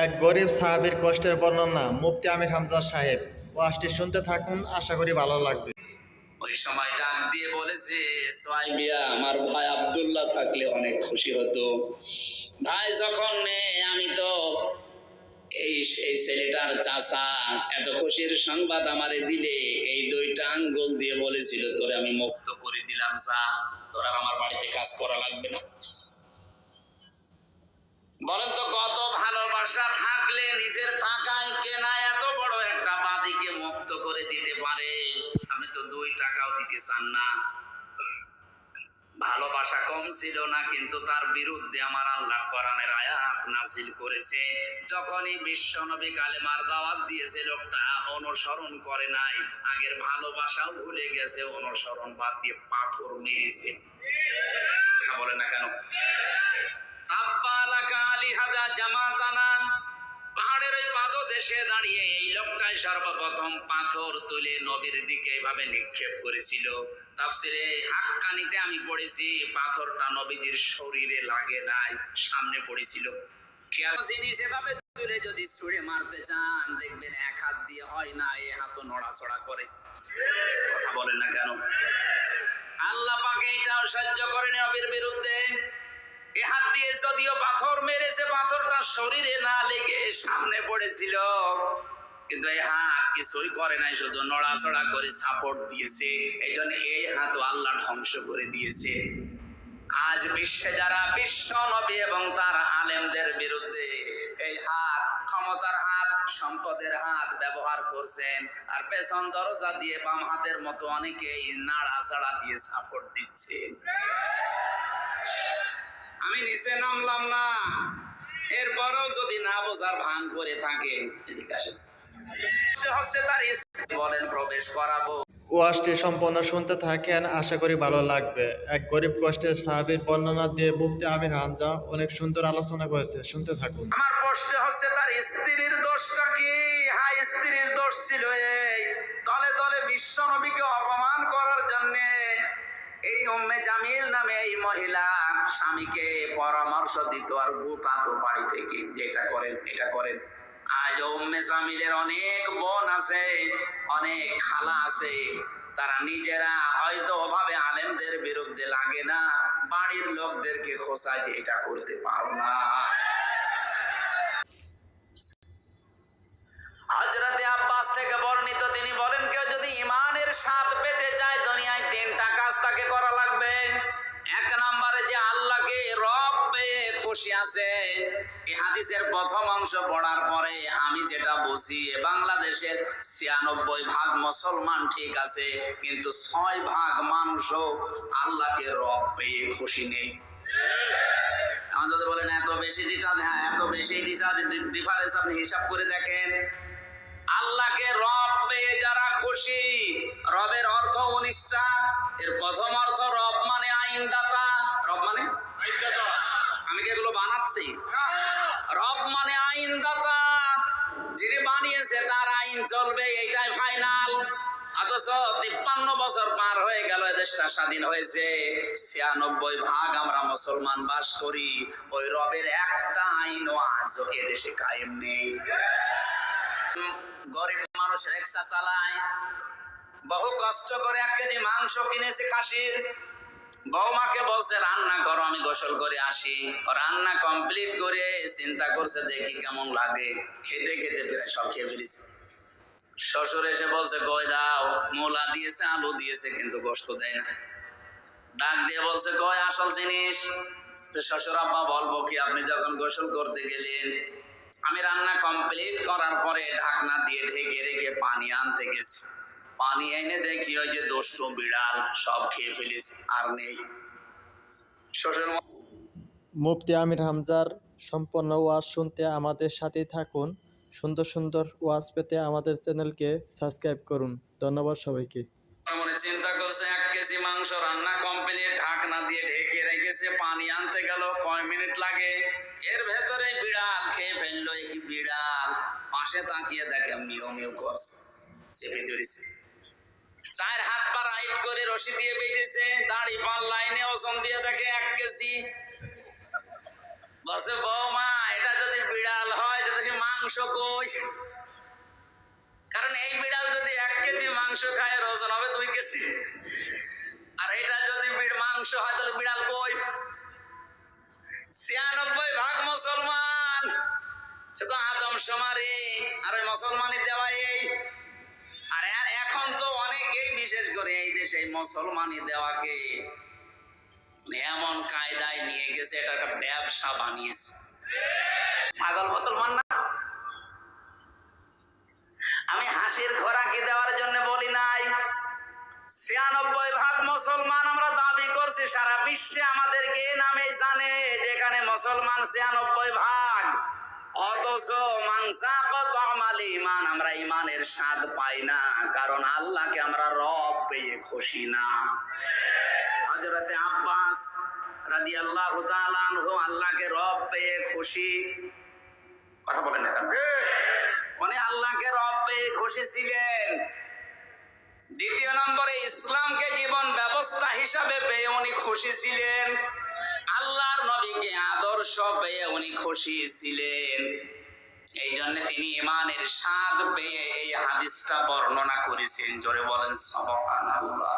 এক গরিব সাহাবীর কষ্টের বর্ণনা, মুফতি আমির হামজা সাহেব। ওয়াজটি শুনতে থাকুন, আশা করি ভালো লাগবে। ওই সময় ডাক দিয়ে বলে বলেছে সোয়াইবিয়া আমার ভাই আব্দুল্লাহ থাকলে অনেক খুশি হতো। ভাই, যখন নেই আমি তো এই সেই ছেলেটার চাচা, এত খুশির সংবাদ আমারে দিলে, এই দুইটা আঙ্গুল দিয়ে বলেছিল, তোরে আমি মুক্ত করে দিলাম চা তোর আর আমার বাড়িতে কাজ করা লাগবে না। বলেন তো, কত ভালোবাসা থাকলে নিজের টাকায় কেনা এত বড় একটা বাদিকে মুক্ত করে দিতে পারে। আপনি তো দুই টাকাও দিতে চান না। ভালোবাসা কম ছিল না, কিন্তু তার বিরুদ্ধে আমার আল্লাহ কোরআনের আয়াত নাজিল করেছে। যখনই বিশ্ব নবী কালেমার দাওয়াত দিয়েছে, লোকটা অনুসরণ করে নাই। আগের ভালোবাসাও ভুলে গেছে, অনুসরণ বাদ দিয়ে পাথর মেরেছে। বলে না কেন? আব্বালাকা আলিহাদা জামাতানা পাহাড়ের ওই পাদদেশে দাঁড়িয়ে এই লোকটাই সর্বপ্রথম পাথর তুলে নবীর দিকে এভাবে নিক্ষেপ করেছিল। তাফসিরে হাক্কানিতে আমি পড়েছি পাথরটা নবীজির শরীরে লাগে নাই সামনে পড়েছিল। জিনিস এভাবে তুলে যদি ছুঁড়ে মারতে চান দেখবেন এক হাত দিয়ে হয় না এ হাতও নড়াচড়া করে। কথা বলেন না কেন? আল্লাহ পাকে এটাও সহ্য করেনি নবীর বিরুদ্ধে। এ হাত দিয়ে যদিও পাথর মেরেছে, পাথরটা শরীরে না লেগে সামনে পড়েছিল। কিন্তু এই হাত কিছুই করে নাই, শুধু নড়াচড়া করে সাপোর্ট দিয়েছে। এই জন্য এই হাত আল্লাহ ধ্বংস করে দিয়েছে। আজ বিশ্বে যারা বিশ্ব নবী এবং তার আলেমদের বিরুদ্ধে এই হাত, ক্ষমতার হাত, সম্পদের হাত ব্যবহার করছেন, আর পেছন দরজা দিয়ে বাম হাতের মতো অনেকেই নাড়াচাড়া দিয়ে সাপোর্ট দিচ্ছে। নিচে নামলাম না। এরপরেও যদি না বোঝার ভান করে থাকে এদিকে আসেন। হচ্ছে তার বলেন প্রবেশ করাবো। ওয়াজটি সম্পূর্ণ শুনতে থাকেন আশা করি ভালো লাগবে। এক গরিব কষ্টের সাহাবীর বর্ণনা দিয়ে মুফতি আমির হামজা অনেক সুন্দর আলোচনা করেছে শুনতে থাকুন। আমার প্রশ্ন হচ্ছে তার স্ত্রীর দোষটা কি? হ্যাঁ স্ত্রীর দোষ ছিল এই। তলে তলে বিশ্ব নবীকে অপমান করার জন্য এই উম্মে জামিল নামে এই মহিলা স্বামীকে পরামর্শ দিত আর গুতাতো বাড়ি থেকে, যেটা করেন এটা করেন। আজ উম্মে জামিলের অনেক বোন আছে, অনেক খালা আছে। তারা নিজেরা হয়তো অভাবে আলেমদের বিরুদ্ধে লাগে না, বাড়ির লোকদেরকে খোঁচায় যে এটা করতে পারো না। হজরতে আব্বাস থেকে বর্ণিত তিনি বলেন, কেউ যদি ইমানের স্বাদ পেতে চায় দুনিয়ায় তিনটা কাজ তাকে করা লাগবে। এক নম্বরে যে আল্লাহকে খুশি আছে হাদিসের প্রথম অংশ পড়ার পরে আমি যেটা বুঝি বাংলাদেশের ছিয়ানব্বই ভাগ মুসলমান ঠিক আছে, কিন্তু ছয় ভাগ মানুষও আল্লাহকে রব পেয়ে খুশি নেই। এখন যদি বলেন, এত বেশি হ্যাঁ এত বেশি ডিফারেন্স আপনি হিসাব করে দেখেন। আল্লাহকে রব খুশি। রবের অর্থ উনিশটা এর প্রথম অর্থ রব মানে আইনদাতা। রব মানে? আমি কি এগুলো বানাচ্ছি? রব মানে আইনদাতা। যিনি বানিয়েছে তার আইন চলবে এইটাই ফাইনাল। অথচ তিপ্পান্ন বছর পার হয়ে গেল দেশটা স্বাধীন হয়েছে। ছিয়ানব্বই ভাগ আমরা মুসলমান বাস করি। ওই রবের একটা আইনও আজও দেশে কায়েম নেই। গরিব মানুষ রিক্সা চালায়। বহু কষ্ট করে এক কেজি মাংস কিনেছে খাসির। বৌমাকে বলছে, রান্না করো, আমি গোসল করে আসি। রান্না কমপ্লিট করে চিন্তা করছে, দেখি কেমন লাগে। খেতে খেতে প্রায় সব খেয়ে ফেলেছে। শ্বশুর এসে বলছে কই দাও। মোলা দিয়েছে, আলু দিয়েছে, কিন্তু গোস্ত দেয় না। ডাক দিয়ে বলছে কই আসল জিনিস। শ্বশুর আব্বা, বলব কি, আপনি যখন গোসল করতে গেলেন আমি রান্না কমপ্লিট করার পরে ঢাকনা দিয়ে ঢেকে রেখে পানি আনতে গেছি। পানি এনে দেখি ওই যে দুষ্টু বিড়াল সব খেয়ে ফেলিস আর নেই। শ্বশুর মুফতি আমির হামজার সম্পূর্ণ ওয়াজ শুনতে আমাদের সাথেই থাকুন। সুন্দর সুন্দর ওয়াজ পেতে আমাদের চ্যানেলকে সাবস্ক্রাইব করুন। ধন্যবাদ সবাইকে। মনে চিন্তা করছে এক কেজি মাংস রান্না কমপ্লিট ঢাকনা দিয়ে ঢেকে রেখেছে পানি আনতে গেল কয় মিনিট লাগে? এর ভেতরে পাশে তাকিয়ে দেখে মিউ মিউ করছে। চেপে ধরেছে চার হাত পা রাইট করে রশি দিয়ে বেঁধেছে, দাড়ি পাল লাইনে ওজন দিয়ে দেখে এক কেজি। বৌমা, এটা যদি বিড়াল হয় যদি মাংস কই? কারণ এই বিড়াল যদি এক কেজি মাংস খায় ওজন হবে দুই কেজি। আর এটা যদি মাংস হয়, তাহলে বিড়াল কই? ছিয়ানব্বই আর ওই মুসলমানি দেওয়া এই। আর এখন তো অনেকেই বিশেষ করে এই দেশে মুসলমানি দেওয়াকে এমন কায়দায় নিয়ে গেছে এটা একটা ব্যবসা বানিয়েছে। ছাগল মুসলমান না? আমি হাসির ঘোড়াকে দেওয়ার জন্য বলি নাই। ছিয়ানব্বই ভাগ মুসলমান আমরা দাবি করছি সারা বিশ্বে আমাদেরকে নামে জানে যেখানে মুসলমান ছিয়ানব্বই ভাগ। আমরা ইমানের স্বাদ পাই না, কারণ আল্লাহকে আমরা রব পেয়ে খুশি না। আব্বাস তাআলা আনহু আল্লাহকে রব পেয়ে খুশি। কথা বলেন আল্লাহকে রব পেয়ে খুশি ছিলেন। দ্বিতীয় নম্বরে ইসলামকে জীবন ব্যবস্থা হিসাবে পেয়ে উনি খুশি ছিলেন। আল্লাহর নবীকে আদর্শ পেয়ে উনি খুশি ছিলেন। এই জন্য তিনি ইমানের স্বাদ পেয়ে এই হাদিসটা বর্ণনা করেছেন। জোরে বলেন, সুবহানাল্লাহ।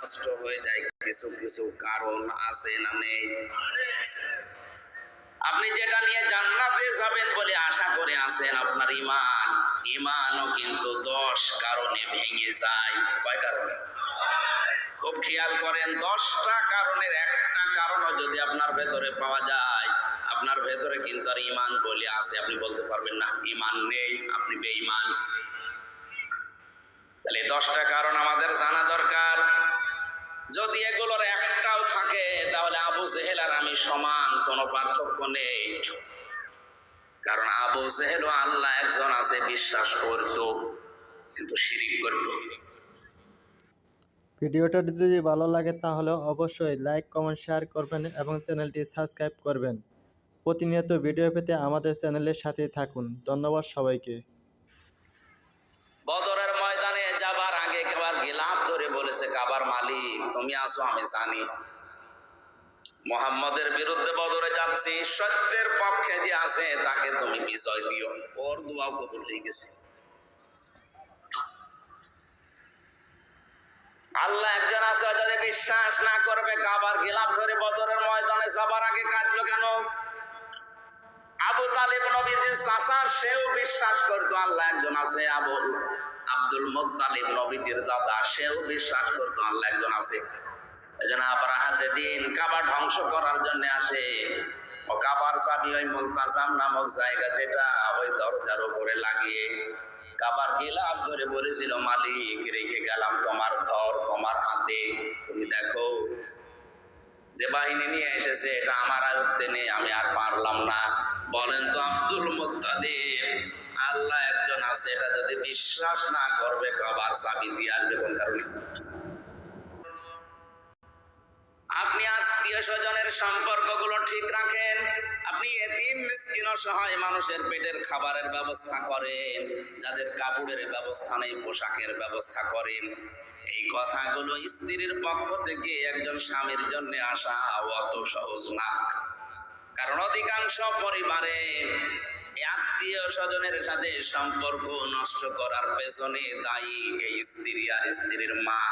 কষ্ট হয়ে যায়, কিছু কিছু কারণ আছে না নেই। আপনি যেটা নিয়ে জান্নাতে যাবেন বলে আশা করে আছেন আপনার ইমান ইমানও কিন্তু দশ কারণে ভেঙে যায়। কয় কারণে? খুব খেয়াল করেন, দশটা কারণের একটা কারণও যদি আপনার ভেতরে পাওয়া যায়। আপনার ভেতরে কিন্তু আর ইমান বলে আছে, আপনি বলতে পারবেন না ইমান নেই, আপনি বেঈমান। তাহলে দশটা কারণ আমাদের জানা দরকার। যদি এগুলোর একটাও থাকে, তাহলে আবু জেহেল আর আমি সমান, কোনো পার্থক্য নেই। কারণ আবু জেহেল আল্লাহ একজন আছে, বিশ্বাস করতো, কিন্তু শিরিক করতো। ভিডিওটা যদি ভালো লাগে, তাহলে অবশ্যই লাইক কমেন্ট শেয়ার করবেন এবং চ্যানেলটি সাবস্ক্রাইব করবেন। প্রতিনিয়ত ভিডিও পেতে আমাদের চ্যানেলের সাথেই থাকুন। ধন্যবাদ সবাইকে। বদরের ময়দানে যাবার আগে একবার গিলাপ ধরে বলেছে, কাবার মালিক, তুমি আসো, আমি জানি। মোহাম্মদের বিরুদ্ধে বদরে যাচ্ছি, সত্যের পক্ষে যে আছে, তাকে তুমি বিজয় দিও। ওর দোয়া কবুল হয়ে গেছে। আল্লাহ একজন আছে যদি বিশ্বাস না করবে, কাবার গিলাপ ধরে বদরের ময়দানে যাবার আগে কাটলো কেন? আবু তালিব নবীজির চাচা, সেও বিশ্বাস করতো আল্লাহ একজন আছে, আবু আব্দুল মুত্তালিব নবীজির দাদা, সেও বিশ্বাস করতো আল্লাহ একজন আছে। এজন্য আবরাহা যেদিন কাবা ধ্বংস করার জন্য আসে। ও কাবার চাবি ওই মুলতাসাম নামক জায়গা যেটা ওই দরজার উপরে লাগিয়ে কাবার গিলাপ ধরে বলেছিল, মালিক, রেখে গেলাম তোমার ঘর, তোমার হাতে। তুমি দেখো, যে বাহিনী নিয়ে এসেছে, এটা আমার আয়ত্তে নেই, আমি আর পারলাম না। বলেন তো আব্দুল মুত্তালিব, আল্লাহ একজন আছে, এটা যদি বিশ্বাস না করবে, কবার চাবি দিয়ে আসবে কোন কারণে আপনি আত্মীয় স্বজনের সম্পর্কগুলো ঠিক রাখেন, আপনি এতিম, মিসকিন অসহায় মানুষের পেটের খাবারের ব্যবস্থা করেন, যাদের কাপড়ের ব্যবস্থা নেই, পোশাকের ব্যবস্থা করেন। এই কথাগুলো স্ত্রীর পক্ষ থেকে একজন স্বামীর জন্য আসা অত সহজ না। কারণ অধিকাংশ পরিবারে আত্মীয় স্বজনের সাথে সম্পর্ক নষ্ট করার পেছনে দায়ী এই স্ত্রী আর স্ত্রীর মা।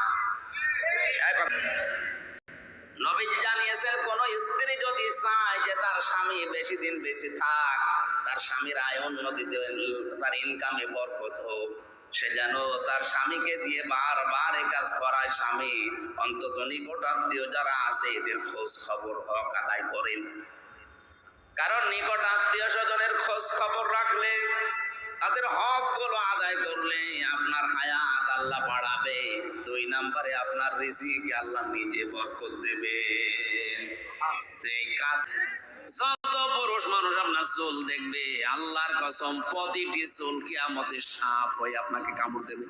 জানিয়েছেন, কোন স্ত্রী যদি চায় যে তার স্বামী বেশি দিন বেশি থাক, তার স্বামীর আয় উন্নতিতে তার ইনকামে বরকত হোক, সে যেন তার স্বামীকে দিয়ে বারবার এ কাজ করায়। স্বামী অন্তত নিকট আত্মীয় যারা আছে, এদের খোঁজ খবর হক আদায় করেন। কারণ নিকট আত্মীয় স্বজনের খোঁজ খবর রাখলে তাদের হকগুলো আদায় করলে আপনার হায়াত আল্লাহ বাড়াবে। দুই নাম্বারে আপনার রিজিক আল্লাহ নিজে বরকত দেবে। কাজ যত পুরুষ মানুষ আপনার চুল দেখবে, আল্লাহর কসম, প্রতিটি চুল কিয়ামতে সাপ হয়ে আপনাকে কামড় দেবে।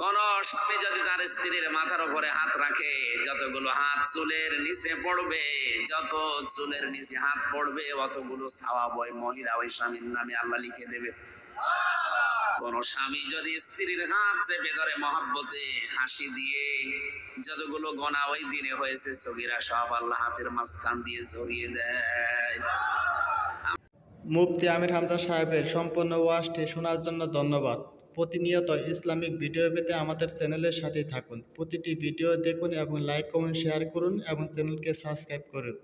কোন স্বামী যদি তার স্ত্রীর মাথার উপরে হাত রাখে যতগুলো হাত চুলের নিচে পড়বে যত চুলের নিচে হাত পড়বে অতগুলো ছাওয়া বই মহিলা ওই স্বামীর নামে আল্লাহ লিখে দেবে। কোন স্বামী যদি স্ত্রীর হাত চেপে ধরে মহাব্বতে হাসি দিয়ে যতগুলো গনা ওই দিনে হয়েছে ছবিরা সব আল্লাহ হাতের মাঝখান দিয়ে জড়িয়ে দেয়। মুফতি আমির হামজা সাহেবের সম্পূর্ণ ওয়াজটি শোনার জন্য ধন্যবাদ। প্রতিনিয়ত ইসলামিক ভিডিও পেতে আমাদের চ্যানেলের সাথে থাকুন। প্রতিটি ভিডিও দেখুন এবং লাইক কমেন্ট শেয়ার করুন এবং চ্যানেলকে সাবস্ক্রাইব করুন।